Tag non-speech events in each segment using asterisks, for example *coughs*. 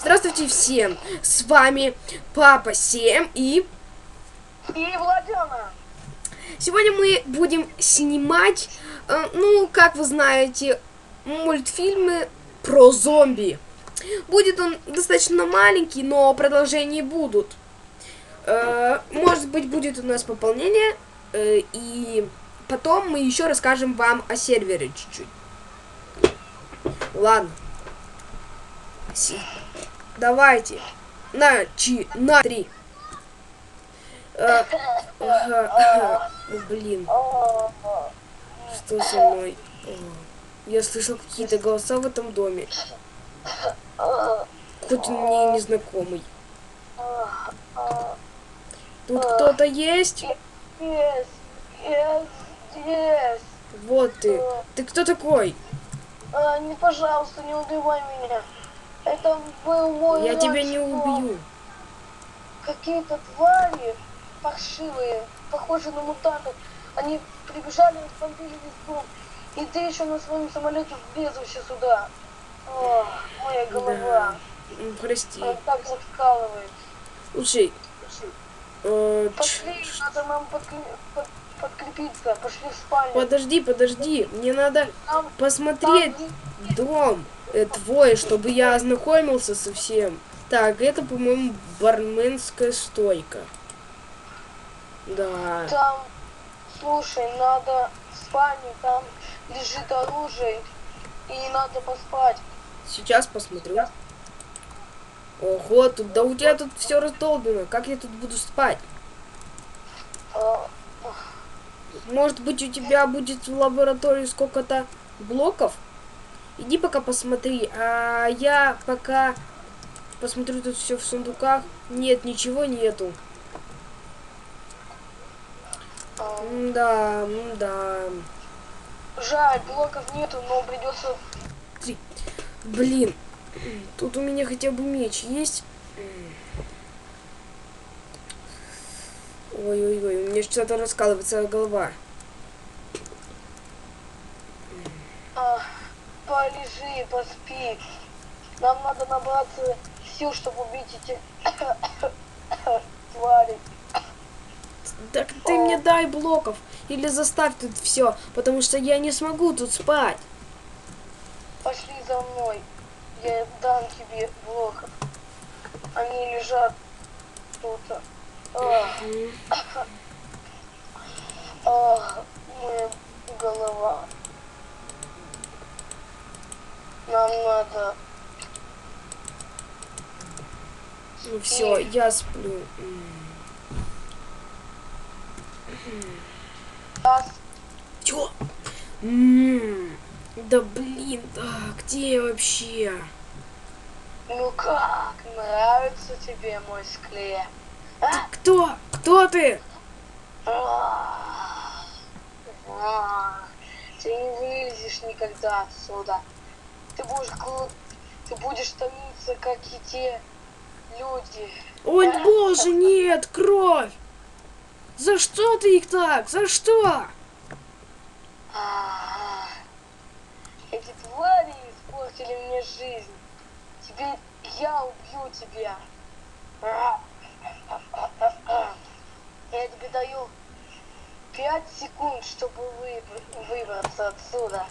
Здравствуйте всем! С вами Папа 7 и И Владяна. сегодня мы будем снимать, э, ну, как вы знаете, мультфильмы про зомби. Будет он достаточно маленький, но продолжения будут. Э, может быть, будет у нас пополнение, э, и потом мы еще расскажем вам о сервере чуть-чуть. Ладно. Си- Давайте. На, чи, на, три. Э. Блин, что со мной? Я слышал какие-то голоса в этом доме. Хоть он мне и незнакомый. Тут кто-то есть? Yes, yes, yes. Вот ты. Ты кто такой? А, не, пожалуйста, не убивай меня. Это был мой Я тебя не убью. Какие-то твари паршивые, похожие на мутантов. Они прибежали, разбомбили весь дом. И ты еще на своем самолете влезаешь сюда. О, моя голова. М, Прости. Она так закалывает. Слушай. э, ч- Пошли, надо нам подкре- под- подкрепиться. Пошли в спальню. Подожди, подожди. Мне надо Там, посмотреть там дом э, твой, чтобы я ознакомился со всем. Так, это, по-моему, барменская стойка. Да. Там, слушай, надо в спальне, там лежит оружие, и надо поспать. Сейчас посмотрю. Ого, тут, да у тебя тут все раздолбено. Как я тут буду спать? А, Может быть, у тебя будет в лаборатории сколько-то блоков? Иди пока посмотри. А я пока посмотрю тут все в сундуках. Нет, ничего нету. а, Да, да. жаль, блоков нету, но придется... Блин, тут у меня хотя бы меч есть. Ой-ой-ой, у меня что-то раскалывается голова. а, полежи, поспи. Нам надо набраться сил, чтобы убить эти *coughs* твари. Так ты мне дай блоков или заставь тут все, потому что я не смогу тут спать. Пошли за мной. Я дам тебе блоков. Они лежат тут. Моя голова. *coughs* Нам надо... Ну все, я сплю. Чё? М, Да блин, а, где я вообще? Ну как, нравится тебе мой склеп? А? Кто? Кто ты? Ах, ах, Ты не вылезешь никогда отсюда. Ты будешь, гл- ты будешь томиться, как и те люди. Ой, боже, нет, кровь! За что ты их так? За что? А, Эти твари испортили мне жизнь. Теперь я убью тебя. А, Я тебе даю пять секунд, чтобы выбр- выбраться отсюда.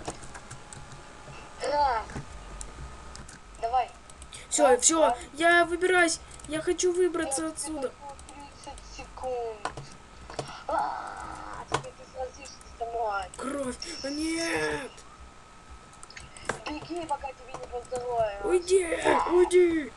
Давай. Все, все, я выбираюсь. Я хочу выбраться отсюда. 30 секунд. А, ты мной. Кровь. А нет. Беги, пока тебе не поздоровится. Уйди, уйди.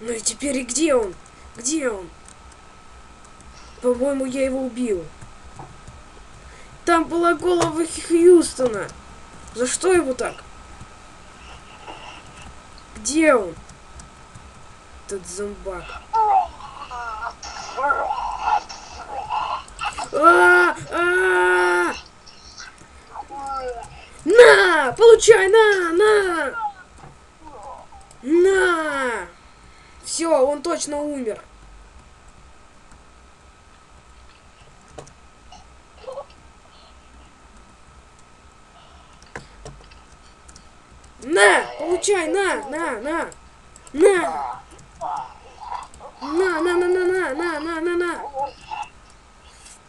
Ну и теперь где он? Где он? По-моему, я его убил. Там была голова Хьюстона. За что его так? Где он? Этот зомбак. А, а! На! Получай, на, на! Все, он точно умер. На, получай, на, на, на, на. На, на, на, на, на, на, на, на, на.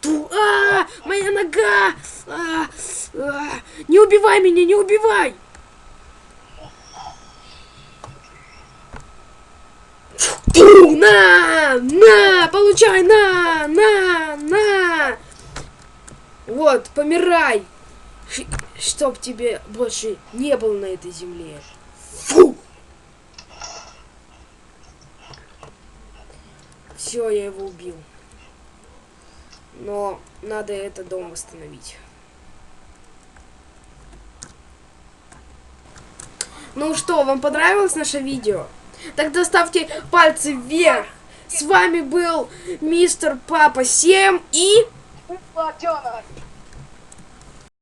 Ту, а, моя нога! А, а, не убивай меня, не убивай! Ту, на, на, получай, на, на, на. Вот, помирай. Ш- чтоб тебе больше не было на этой земле. Фу! Все, я его убил. Но надо это дом восстановить. Ну что, вам понравилось наше видео? Тогда ставьте пальцы вверх. С вами был мистер Папа 7 и... Платенок.